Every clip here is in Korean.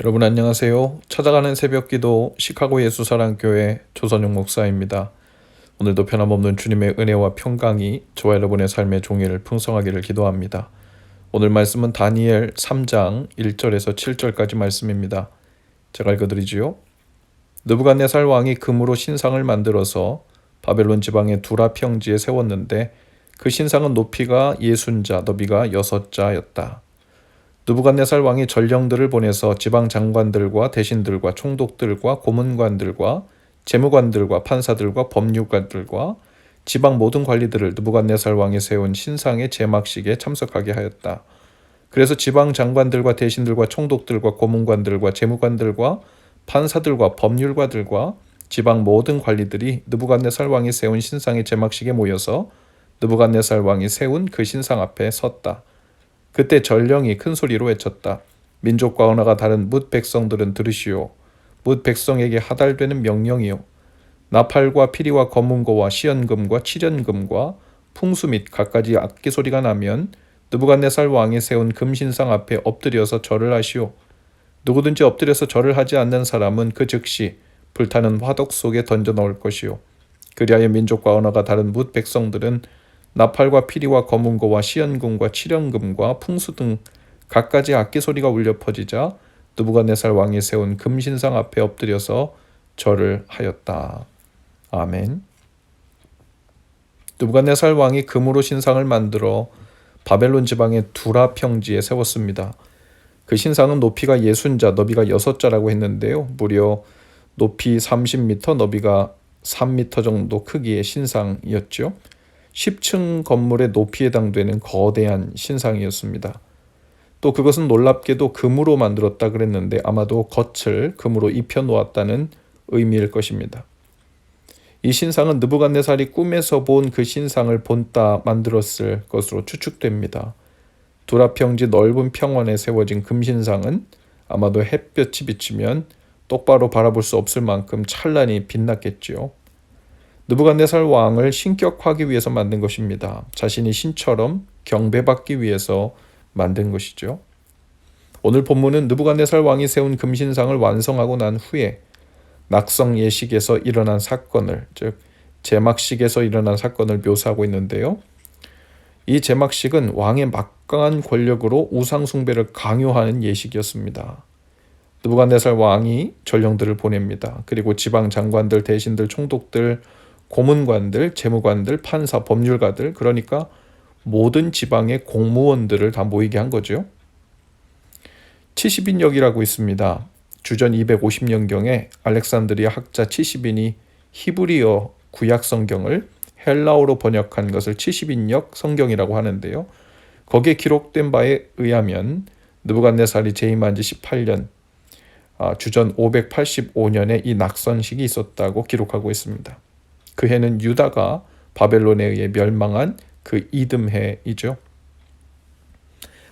여러분 안녕하세요. 찾아가는 새벽기도 시카고 예수사랑교회 조선용 목사입니다. 오늘도 변함없는 주님의 은혜와 평강이 저와 여러분의 삶의 종일 풍성하기를 기도합니다. 오늘 말씀은 다니엘 3장 1절에서 7절까지 말씀입니다. 제가 읽어드리지요. 느부갓네살 왕이 금으로 신상을 만들어서 바벨론 지방의 두라 평지에 세웠는데 그 신상은 높이가 예순자, 너비가 여섯 자였다. 느부갓네살 왕이 전령들을 보내서 지방 장관들과 대신들과 총독들과 고문관들과 재무관들과 판사들과 법률관들과 지방 모든 관리들을 느부갓네살 왕이 세운 신상의 제막식에 참석하게 하였다. 그래서 지방 장관들과 대신들과 총독들과 고문관들과 재무관들과 판사들과 법률가들과 지방 모든 관리들이 느부갓네살 왕이 세운 신상의 제막식에 모여서 느부갓네살 왕이 세운 그 신상 앞에 섰다. 그때 전령이 큰 소리로 외쳤다. 민족과 언어가 다른 뭇 백성들은 들으시오. 뭇 백성에게 하달되는 명령이요. 나팔과 피리와 검은고와 시연금과 칠연금과 풍수 및 갖가지 악기 소리가 나면 느부갓네살 왕이 세운 금신상 앞에 엎드려서 절을 하시오. 누구든지 엎드려서 절을 하지 않는 사람은 그 즉시 불타는 화덕 속에 던져 넣을 것이요. 그리하여 민족과 언어가 다른 뭇 백성들은 나팔과 피리와 검은고와 시연금과 칠연금과 풍수 등 갖가지 악기 소리가 울려 퍼지자 느부갓네살 왕이 세운 금신상 앞에 엎드려서 절을 하였다. 아멘. 느부갓네살 왕이 금으로 신상을 만들어 바벨론 지방의 두라 평지에 세웠습니다. 그 신상은 높이가 예순자, 너비가 여섯 자라고 했는데요. 무려 높이 30m, 너비가 3m 정도 크기의 신상이었죠. 10층 건물의 높이에 해당되는 거대한 신상이었습니다. 또 그것은 놀랍게도 금으로 만들었다 그랬는데 아마도 겉을 금으로 입혀 놓았다는 의미일 것입니다. 이 신상은 느부갓네살이 꿈에서 본 그 신상을 본따 만들었을 것으로 추측됩니다. 두라평지 넓은 평원에 세워진 금신상은 아마도 햇볕이 비치면 똑바로 바라볼 수 없을 만큼 찬란히 빛났겠지요. 느부갓네살 왕을 신격화하기 위해서 만든 것입니다. 자신이 신처럼 경배받기 위해서 만든 것이죠. 오늘 본문은 느부갓네살 왕이 세운 금신상을 완성하고 난 후에 낙성 예식에서 일어난 사건을 즉 제막식에서 일어난 사건을 묘사하고 있는데요. 이 제막식은 왕의 막강한 권력으로 우상 숭배를 강요하는 예식이었습니다. 느부갓네살 왕이 전령들을 보냅니다. 그리고 지방 장관들, 대신들, 총독들, 고문관들, 재무관들, 판사, 법률가들 그러니까 모든 지방의 공무원들을 다 모이게 한 거죠. 70인역이라고 있습니다. 주전 250년경에 알렉산드리아 학자 70인이 히브리어 구약 성경을 헬라어로 번역한 것을 70인역 성경이라고 하는데요. 거기에 기록된 바에 의하면 느부갓네살이 재임한 지 18년 아, 주전 585년에 이 낙선식이 있었다고 기록하고 있습니다. 그 해는 유다가 바벨론에 의해 멸망한 그 이듬해이죠.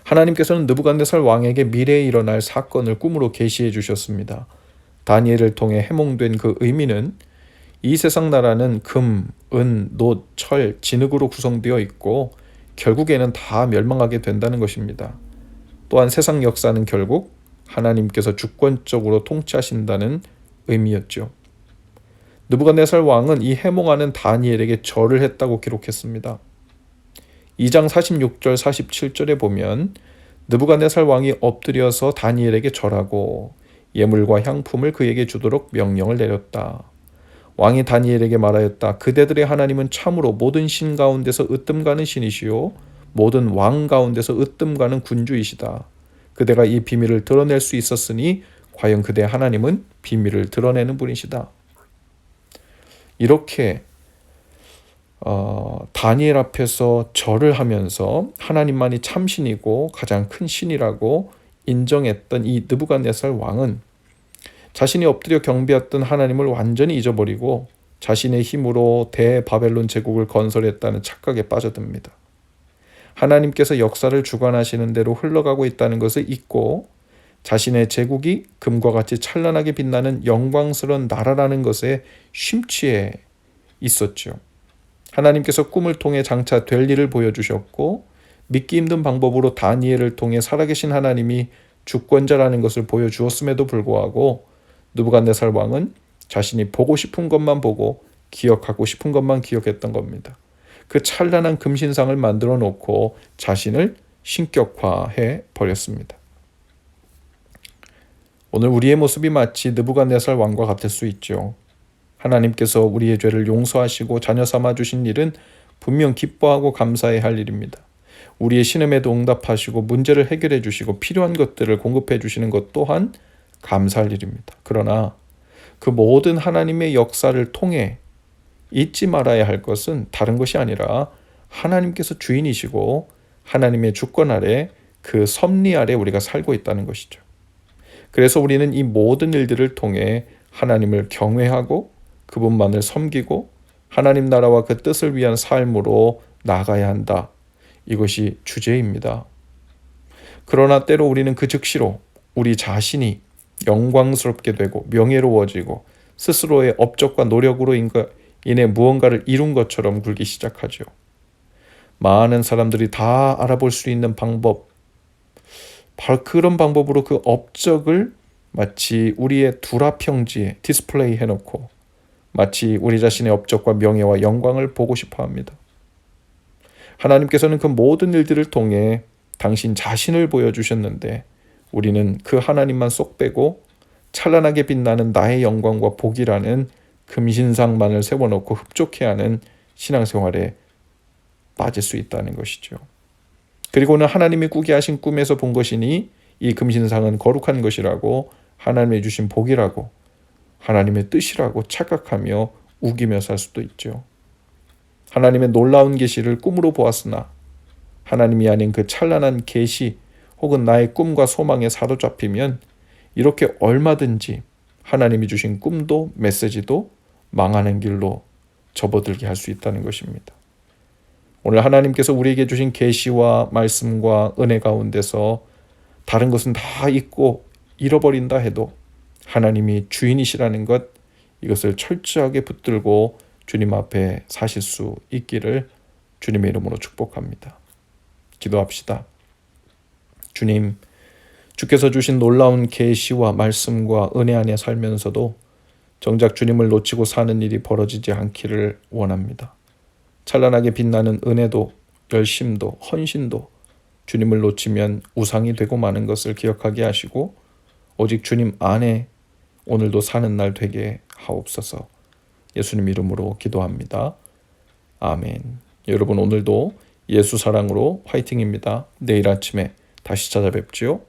하나님께서는 느부갓네살 왕에게 미래에 일어날 사건을 꿈으로 계시해 주셨습니다. 다니엘을 통해 해몽된 그 의미는 이 세상 나라는 금, 은, 놋, 철, 진흙으로 구성되어 있고 결국에는 다 멸망하게 된다는 것입니다. 또한 세상 역사는 결국 하나님께서 주권적으로 통치하신다는 의미였죠. 느부갓네살 왕은 이 해몽하는 다니엘에게 절을 했다고 기록했습니다. 2장 46절 47절에 보면 느부갓네살 왕이 엎드려서 다니엘에게 절하고 예물과 향품을 그에게 주도록 명령을 내렸다. 왕이 다니엘에게 말하였다. 그대들의 하나님은 참으로 모든 신 가운데서 으뜸 가는 신이시요 모든 왕 가운데서 으뜸 가는 군주이시다. 그대가 이 비밀을 드러낼 수 있었으니 과연 그대 하나님은 비밀을 드러내는 분이시다. 이렇게 어, 다니엘 앞에서 절을 하면서 하나님만이 참신이고 가장 큰 신이라고 인정했던 이 느부갓네살 왕은 자신이 엎드려 경배했던 하나님을 완전히 잊어버리고 자신의 힘으로 대바벨론 제국을 건설했다는 착각에 빠져듭니다. 하나님께서 역사를 주관하시는 대로 흘러가고 있다는 것을 잊고 자신의 제국이 금과 같이 찬란하게 빛나는 영광스러운 나라라는 것에 심취해 있었죠. 하나님께서 꿈을 통해 장차 될 일을 보여주셨고 믿기 힘든 방법으로 다니엘을 통해 살아계신 하나님이 주권자라는 것을 보여주었음에도 불구하고 느부갓네살 왕은 자신이 보고 싶은 것만 보고 기억하고 싶은 것만 기억했던 겁니다. 그 찬란한 금신상을 만들어 놓고 자신을 신격화해 버렸습니다. 오늘 우리의 모습이 마치 느부갓네살 왕과 같을 수 있죠. 하나님께서 우리의 죄를 용서하시고 자녀 삼아 주신 일은 분명 기뻐하고 감사해야 할 일입니다. 우리의 신음에도 응답하시고 문제를 해결해 주시고 필요한 것들을 공급해 주시는 것 또한 감사할 일입니다. 그러나 그 모든 하나님의 역사를 통해 잊지 말아야 할 것은 다른 것이 아니라 하나님께서 주인이시고 하나님의 주권 아래 그 섭리 아래 우리가 살고 있다는 것이죠. 그래서 우리는 이 모든 일들을 통해 하나님을 경외하고 그분만을 섬기고 하나님 나라와 그 뜻을 위한 삶으로 나가야 한다. 이것이 주제입니다. 그러나 때로 우리는 그 즉시로 우리 자신이 영광스럽게 되고 명예로워지고 스스로의 업적과 노력으로 인해 무언가를 이룬 것처럼 굴기 시작하죠. 많은 사람들이 다 알아볼 수 있는 방법, 바로 그런 방법으로 그 업적을 마치 우리의 두라평지에 디스플레이 해놓고 마치 우리 자신의 업적과 명예와 영광을 보고 싶어 합니다. 하나님께서는 그 모든 일들을 통해 당신 자신을 보여주셨는데 우리는 그 하나님만 쏙 빼고 찬란하게 빛나는 나의 영광과 복이라는 금신상만을 세워놓고 흡족해하는 신앙생활에 빠질 수 있다는 것이죠. 그리고는 하나님이 꾸게 하신 꿈에서 본 것이니 이 금신상은 거룩한 것이라고 하나님의 주신 복이라고 하나님의 뜻이라고 착각하며 우기며 살 수도 있죠. 하나님의 놀라운 계시를 꿈으로 보았으나 하나님이 아닌 그 찬란한 계시 혹은 나의 꿈과 소망에 사로잡히면 이렇게 얼마든지 하나님이 주신 꿈도 메시지도 망하는 길로 접어들게 할 수 있다는 것입니다. 오늘 하나님께서 우리에게 주신 계시와 말씀과 은혜 가운데서 다른 것은 다 잊고 잃어버린다 해도 하나님이 주인이시라는 것 이것을 철저하게 붙들고 주님 앞에 사실 수 있기를 주님의 이름으로 축복합니다. 기도합시다. 주님, 주께서 주신 놀라운 계시와 말씀과 은혜 안에 살면서도 정작 주님을 놓치고 사는 일이 벌어지지 않기를 원합니다. 찬란하게 빛나는 은혜도 열심도 헌신도 주님을 놓치면 우상이 되고 마는 것을 기억하게 하시고 오직 주님 안에 오늘도 사는 날 되게 하옵소서. 예수님 이름으로 기도합니다. 아멘. 여러분 오늘도 예수 사랑으로 화이팅입니다. 내일 아침에 다시 찾아뵙지요.